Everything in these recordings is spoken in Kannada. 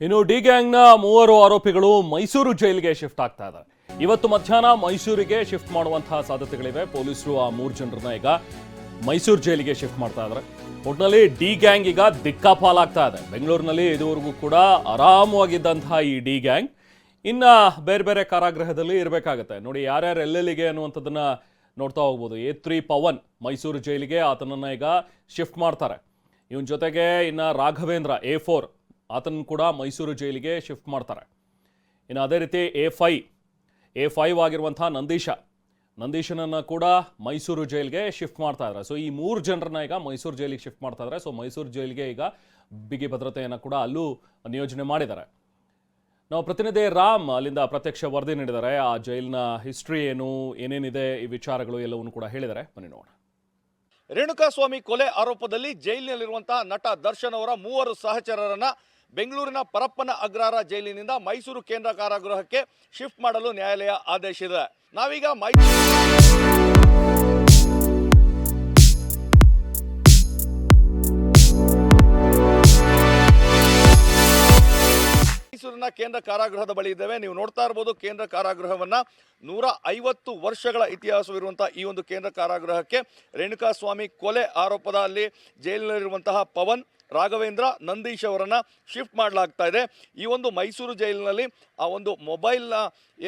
ಇನ್ನು ಡಿ ಗ್ಯಾಂಗ್ನ ಮೂವರು ಆರೋಪಿಗಳು ಮೈಸೂರು ಜೈಲಿಗೆ ಶಿಫ್ಟ್ ಆಗ್ತಾ ಇದ್ದಾರೆ. ಇವತ್ತು ಮಧ್ಯಾಹ್ನ ಮೈಸೂರಿಗೆ ಶಿಫ್ಟ್ ಮಾಡುವಂತಹ ಸಾಧ್ಯತೆಗಳಿವೆ. ಪೊಲೀಸರು ಆ ಮೂರು ಜನರನ್ನ ಈಗ ಮೈಸೂರು ಜೈಲಿಗೆ ಶಿಫ್ಟ್ ಮಾಡ್ತಾ ಇದ್ದಾರೆ. ಒಟ್ಟಿನಲ್ಲಿ ಡಿ ಗ್ಯಾಂಗ್ ಈಗ ದಿಕ್ಕಾಪಾಲಾಗ್ತಾ ಇದೆ. ಬೆಂಗಳೂರಿನಲ್ಲಿ ಇದುವರೆಗೂ ಕೂಡ ಆರಾಮವಾಗಿದ್ದಂತಹ ಈ ಡಿ ಗ್ಯಾಂಗ್ ಇನ್ನ ಬೇರೆ ಬೇರೆ ಕಾರಾಗೃಹದಲ್ಲಿ ಇರಬೇಕಾಗತ್ತೆ. ನೋಡಿ, ಯಾರ್ಯಾರು ಎಲ್ಲೆಲ್ಲಿಗೆ ಅನ್ನುವಂಥದ್ದನ್ನ ನೋಡ್ತಾ ಹೋಗ್ಬೋದು. ಎ ತ್ರೀ ಪವನ್ ಮೈಸೂರು ಜೈಲಿಗೆ ಆತನನ್ನ ಈಗ ಶಿಫ್ಟ್ ಮಾಡ್ತಾರೆ. ಇವನ ಜೊತೆಗೆ ಇನ್ನ ರಾಘವೇಂದ್ರ ಎ ಫೋರ್ ಆತನ ಕೂಡ ಮೈಸೂರು ಜೈಲಿಗೆ ಶಿಫ್ಟ್ ಮಾಡ್ತಾರೆ. ಇನ್ನು ಅದೇ ರೀತಿ ಎ ಫೈ, ಎ ಫೈವ್ ಆಗಿರುವಂಥ ನಂದೀಶ, ನಂದೀಶನನ್ನು ಕೂಡ ಮೈಸೂರು ಜೈಲಿಗೆ ಶಿಫ್ಟ್ ಮಾಡ್ತಾ ಇದ್ದಾರೆ. ಸೊ ಈ ಮೂರು ಜನರನ್ನ ಈಗ ಮೈಸೂರು ಜೈಲಿಗೆ ಶಿಫ್ಟ್ ಮಾಡ್ತಾ ಇದ್ದಾರೆ. ಸೊ ಮೈಸೂರು ಜೈಲಿಗೆ ಈಗ ಬಿಗಿ ಭದ್ರತೆಯನ್ನು ಕೂಡ ಅಲ್ಲೂ ನಿಯೋಜನೆ ಮಾಡಿದ್ದಾರೆ. ನಾವು ಪ್ರತಿನಿಧಿ ರಾಮ್ ಅಲ್ಲಿಂದ ಪ್ರತ್ಯಕ್ಷ ವರದಿ ನೀಡಿದ್ದಾರೆ. ಆ ಜೈಲಿನ ಹಿಸ್ಟ್ರಿ ಏನು, ಏನೇನಿದೆ, ಈ ವಿಚಾರಗಳು ಎಲ್ಲವನ್ನು ಕೂಡ ಹೇಳಿದ್ದಾರೆ. ಬನ್ನಿ ನೋಡೋಣ. ರೇಣುಕಾಸ್ವಾಮಿ ಕೊಲೆ ಆರೋಪದಲ್ಲಿ ಜೈಲಿನಲ್ಲಿರುವಂತಹ ನಟ ದರ್ಶನ್ ಅವರ ಮೂವರು ಸಹಚರರನ್ನ ಬೆಂಗಳೂರಿನ ಪರಪ್ಪನ ಅಗ್ರಹಾರ ಜೈಲಿನಿಂದ ಮೈಸೂರು ಕೇಂದ್ರ ಕಾರಾಗೃಹಕ್ಕೆ ಶಿಫ್ಟ್ ಮಾಡಲು ನ್ಯಾಯಾಲಯ ಆದೇಶಿದೆ ನಾವೀಗ ಮೈಸೂರು ಮೈಸೂರಿನ ಕೇಂದ್ರ ಕಾರಾಗೃಹದ ಬಳಿ ಇದ್ದೇವೆ. ನೀವು ನೋಡ್ತಾ ಇರಬಹುದು ಕೇಂದ್ರ ಕಾರಾಗೃಹವನ್ನ ನೂರ ಐವತ್ತು ವರ್ಷಗಳ ಇತಿಹಾಸವಿರುವಂತಹ ಈ ಒಂದು ಕೇಂದ್ರ ಕಾರಾಗೃಹಕ್ಕೆ ರೇಣುಕಾಸ್ವಾಮಿ ಕೊಲೆ ಆರೋಪದಲ್ಲಿ ಜೈಲಿನಲ್ಲಿರುವಂತಹ ಪವನ್ ರಾಘವೇಂದ್ರ ನಂದೀಶ್ ಅವರನ್ನ ಶಿಫ್ಟ್ ಮಾಡಲಾಗ್ತಾ ಇದೆ. ಈ ಒಂದು ಮೈಸೂರು ಜೈಲಿನಲ್ಲಿ ಆ ಒಂದು ಮೊಬೈಲ್ನ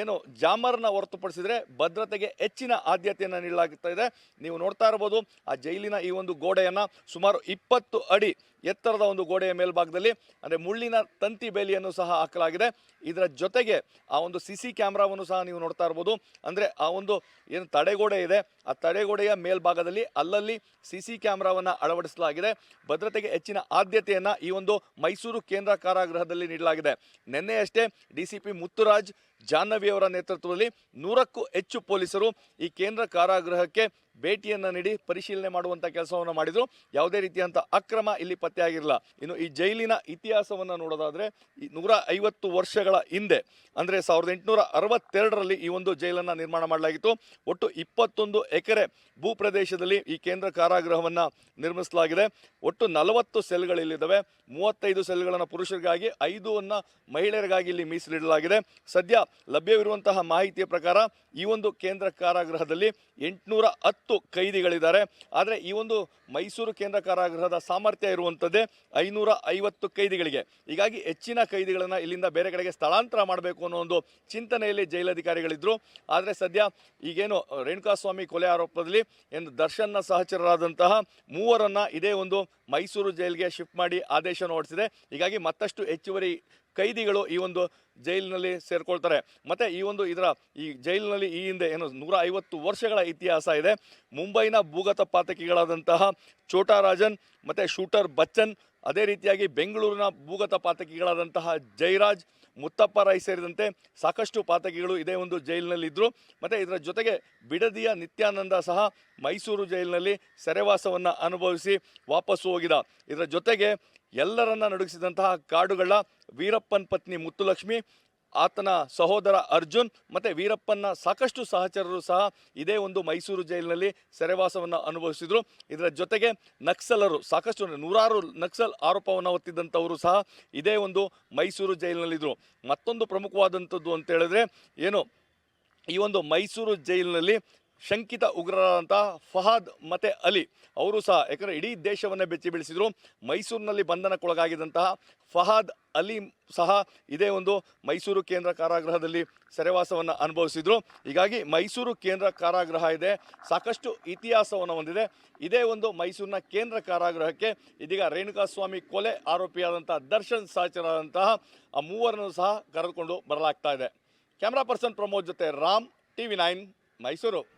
ಏನು ಜಾಮರ್ನ ಹೊರತುಪಡಿಸಿದ್ರೆ ಭದ್ರತೆಗೆ ಹೆಚ್ಚಿನ ಆದ್ಯತೆಯನ್ನು ನೀಡಲಾಗ್ತಾ ಇದೆ. ನೀವು ನೋಡ್ತಾ ಇರ್ಬೋದು, ಆ ಜೈಲಿನ ಈ ಒಂದು ಗೋಡೆಯನ್ನ ಸುಮಾರು ಇಪ್ಪತ್ತು ಅಡಿ ಎತ್ತರದ ಒಂದು ಗೋಡೆಯ ಮೇಲ್ಭಾಗದಲ್ಲಿ, ಅಂದರೆ ಮುಳ್ಳಿನ ತಂತಿ ಬೇಲಿಯನ್ನು ಸಹ ಹಾಕಲಾಗಿದೆ. ಇದರ ಜೊತೆಗೆ ಆ ಒಂದು ಸಿ ಸಿ ಕ್ಯಾಮ್ರಾವನ್ನು ಸಹ ನೀವು ನೋಡ್ತಾ ಇರ್ಬೋದು. ಅಂದರೆ ಆ ಒಂದು ಏನು ತಡೆಗೋಡೆ ಇದೆ. ಆ ತಡೆಗೋಡೆಯ ಮೇಲ್ಭಾಗದಲ್ಲಿ ಅಲ್ಲಲ್ಲಿ ಸಿ ಸಿ ಕ್ಯಾಮ್ರಾವನ್ನು ಅಳವಡಿಸಲಾಗಿದೆ. ಭದ್ರತೆಗೆ ಹೆಚ್ಚಿನ ಆದ್ಯತೆಯನ್ನು ಈ ಒಂದು ಮೈಸೂರು ಕೇಂದ್ರ ಕಾರಾಗೃಹದಲ್ಲಿ ನೀಡಲಾಗಿದೆ. ನಿನ್ನೆಯಷ್ಟೇ D C P Mutturaj Jahnavi ಅವರ ನೇತೃತ್ವದಲ್ಲಿ ನೂರಕ್ಕೂ ಹೆಚ್ಚು ಪೊಲೀಸರು ಈ ಕೇಂದ್ರ ಕಾರಾಗೃಹಕ್ಕೆ ಭೇಟಿಯನ್ನು ನೀಡಿ ಪರಿಶೀಲನೆ ಮಾಡುವಂಥ ಕೆಲಸವನ್ನು ಮಾಡಿದರು. ಯಾವುದೇ ರೀತಿಯಂಥ ಅಕ್ರಮ ಇಲ್ಲಿ ಪತ್ತೆಯಾಗಿರಲಿಲ್ಲ ಇನ್ನು ಈ ಜೈಲಿನ ಇತಿಹಾಸವನ್ನು ನೋಡೋದಾದರೆ ಈ ನೂರ ಐವತ್ತು ವರ್ಷಗಳ ಹಿಂದೆ, ಅಂದರೆ ಸಾವಿರದ ಎಂಟುನೂರ ಅರವತ್ತೆರಡರಲ್ಲಿ ಈ ಒಂದು ಜೈಲನ್ನು ನಿರ್ಮಾಣ ಮಾಡಲಾಗಿತ್ತು. ಒಟ್ಟು ಇಪ್ಪತ್ತೊಂದು ಎಕರೆ ಭೂ ಪ್ರದೇಶದಲ್ಲಿ ಈ ಕೇಂದ್ರ ಕಾರಾಗೃಹವನ್ನು ನಿರ್ಮಿಸಲಾಗಿದೆ. ಒಟ್ಟು ನಲವತ್ತು ಸೆಲ್ಗಳಿಲ್ಲಿದ್ದಾವೆ ಮೂವತ್ತೈದು ಸೆಲ್ಗಳನ್ನು ಪುರುಷರಿಗಾಗಿ ಐದನ್ನು ಮಹಿಳೆಯರಿಗಾಗಿ ಇಲ್ಲಿ ಮೀಸಲಿಡಲಾಗಿದೆ. ಸದ್ಯ ಲಭ್ಯವಿರುವಂತಹ ಮಾಹಿತಿಯ ಪ್ರಕಾರ ಈ ಒಂದು ಕೇಂದ್ರ ಕಾರಾಗೃಹದಲ್ಲಿ ಎಂಟುನೂರ ಹತ್ತು ಕೈದಿಗಳಿದ್ದಾರೆ. ಆದರೆ ಈ ಒಂದು ಮೈಸೂರು ಕೇಂದ್ರ ಕಾರಾಗೃಹದ ಸಾಮರ್ಥ್ಯ ಇರುವಂಥದ್ದೇ ಐನೂರ ಐವತ್ತು ಕೈದಿಗಳಿಗೆ. ಹೀಗಾಗಿ ಹೆಚ್ಚಿನ ಕೈದಿಗಳನ್ನು ಇಲ್ಲಿಂದ ಬೇರೆ ಕಡೆಗೆ ಸ್ಥಳಾಂತರ ಮಾಡಬೇಕು ಅನ್ನೋ ಒಂದು ಚಿಂತನೆಯಲ್ಲಿ ಜೈಲಧಿಕಾರಿಗಳಿದ್ದರು ಆದರೆ ಸದ್ಯ ಈಗೇನು ರೇಣುಕಾಸ್ವಾಮಿ ಕೊಲೆ ಆರೋಪದಲ್ಲಿ ಏನು ದರ್ಶನ್ನ ಸಹಚರರಾದಂತಹ ಮೂವರನ್ನು ಇದೇ ಒಂದು ಮೈಸೂರು ಜೈಲಿಗೆ ಶಿಫ್ಟ್ ಮಾಡಿ ಆದೇಶ ಹೊರಡಿಸಿದೆ. ಹೀಗಾಗಿ ಮತ್ತಷ್ಟು ಹೆಚ್ಚುವರಿ ಕೈದಿಗಳು ಈ ಒಂದು ಜೈಲಿನಲ್ಲಿ ಸೇರಿಕೊಳ್ತಾರೆ. ಮತ್ತೆ ಈ ಒಂದು ಇದರ ಈ ಜೈಲಿನಲ್ಲಿ ಈ ಹಿಂದೆ ಏನು ನೂರ ಐವತ್ತು ವರ್ಷಗಳ ಇತಿಹಾಸ ಇದೆ. ಮುಂಬೈನ ಭೂಗತ ಪಾತಕಿಗಳಾದಂತಹ ಚೋಟಾ ರಾಜನ್ ಮತ್ತೆ ಶೂಟರ್ ಬಚ್ಚನ್, ಅದೇ ರೀತಿಯಾಗಿ ಬೆಂಗಳೂರಿನ ಭೂಗತ ಪಾತಕಿಗಳಾದಂತಹ ಜಯರಾಜ್ ಮುತ್ತಪ್ಪ ರೈ ಸೇರಿದಂತೆ ಸಾಕಷ್ಟು ಪಾತಕಿಗಳು ಇದೇ ಒಂದು ಜೈಲಿನಲ್ಲಿದ್ದರು ಮತ್ತು ಇದರ ಜೊತೆಗೆ ಬಿಡದಿಯ ನಿತ್ಯಾನಂದ ಸಹ ಮೈಸೂರು ಜೈಲಿನಲ್ಲಿ ಸೆರೆವಾಸವನ್ನು ಅನುಭವಿಸಿ ವಾಪಸ್ಸು ಹೋಗಿದ. ಇದರ ಜೊತೆಗೆ ಎಲ್ಲರನ್ನ ನಡುಗಿಸಿದಂತಹ ಕಾಡುಗಳ ವೀರಪ್ಪನ್ ಪತ್ನಿ ಮುತ್ತುಲಕ್ಷ್ಮಿ ಆತನ ಸಹೋದರ ಅರ್ಜುನ್ ಮತ್ತು ವೀರಪ್ಪನ ಸಾಕಷ್ಟು ಸಹಚರರು ಸಹ ಇದೇ ಒಂದು ಮೈಸೂರು ಜೈಲಿನಲ್ಲಿ ಸೆರೆವಾಸವನ್ನು ಅನುಭವಿಸಿದರು. ಇದರ ಜೊತೆಗೆ ನಕ್ಸಲರು, ಸಾಕಷ್ಟು ನೂರಾರು ನಕ್ಸಲ್ ಆರೋಪವನ್ನು ಹೊತ್ತಿದ್ದಂಥವರು ಸಹ ಇದೇ ಒಂದು ಮೈಸೂರು ಜೈಲಿನಲ್ಲಿದ್ದರು ಮತ್ತೊಂದು ಪ್ರಮುಖವಾದಂಥದ್ದು ಅಂತ ಹೇಳಿದ್ರೆ ಏನು, ಈ ಒಂದು ಮೈಸೂರು ಜೈಲಿನಲ್ಲಿ ಶಂಕಿತ ಉಗ್ರರಾದಂಥ ಫಹಾದ್ ಮತ್ತೆ ಅಲಿ. ಅವರು ಸಹ ಯಾಕಂದರೆ ಇಡೀ ದೇಶವನ್ನೇ ಬೆಚ್ಚಿ ಬೀಳಿಸಿದರು. ಮೈಸೂರಿನಲ್ಲಿ ಬಂಧನಕ್ಕೊಳಗಾಗಿದ್ದಂತಹ ಫಹಾದ್ ಅಲಿ ಸಹ ಇದೇ ಒಂದು ಮೈಸೂರು ಕೇಂದ್ರ ಕಾರಾಗೃಹದಲ್ಲಿ ಸೆರೆವಾಸವನ್ನು ಅನುಭವಿಸಿದರು. ಹೀಗಾಗಿ ಮೈಸೂರು ಕೇಂದ್ರ ಕಾರಾಗೃಹ ಇದೆ. ಸಾಕಷ್ಟು ಇತಿಹಾಸವನ್ನು ಹೊಂದಿದೆ. ಇದೇ ಒಂದು ಮೈಸೂರಿನ ಕೇಂದ್ರ ಕಾರಾಗೃಹಕ್ಕೆ ಇದೀಗ ರೇಣುಕಾಸ್ವಾಮಿ ಕೊಲೆ ಆರೋಪಿಯಾದಂತಹ ದರ್ಶನ್ ಸಹಚರಾದಂತಹ ಆ ಮೂವರನ್ನು ಸಹ ಕರೆದುಕೊಂಡು ಬರಲಾಗ್ತಾ ಇದೆ. ಕ್ಯಾಮ್ರಾ ಪರ್ಸನ್ ಪ್ರಮೋದ್ ಜೊತೆ ರಾಮ್, ಟಿವಿ ನೈನ್, ಮೈಸೂರು.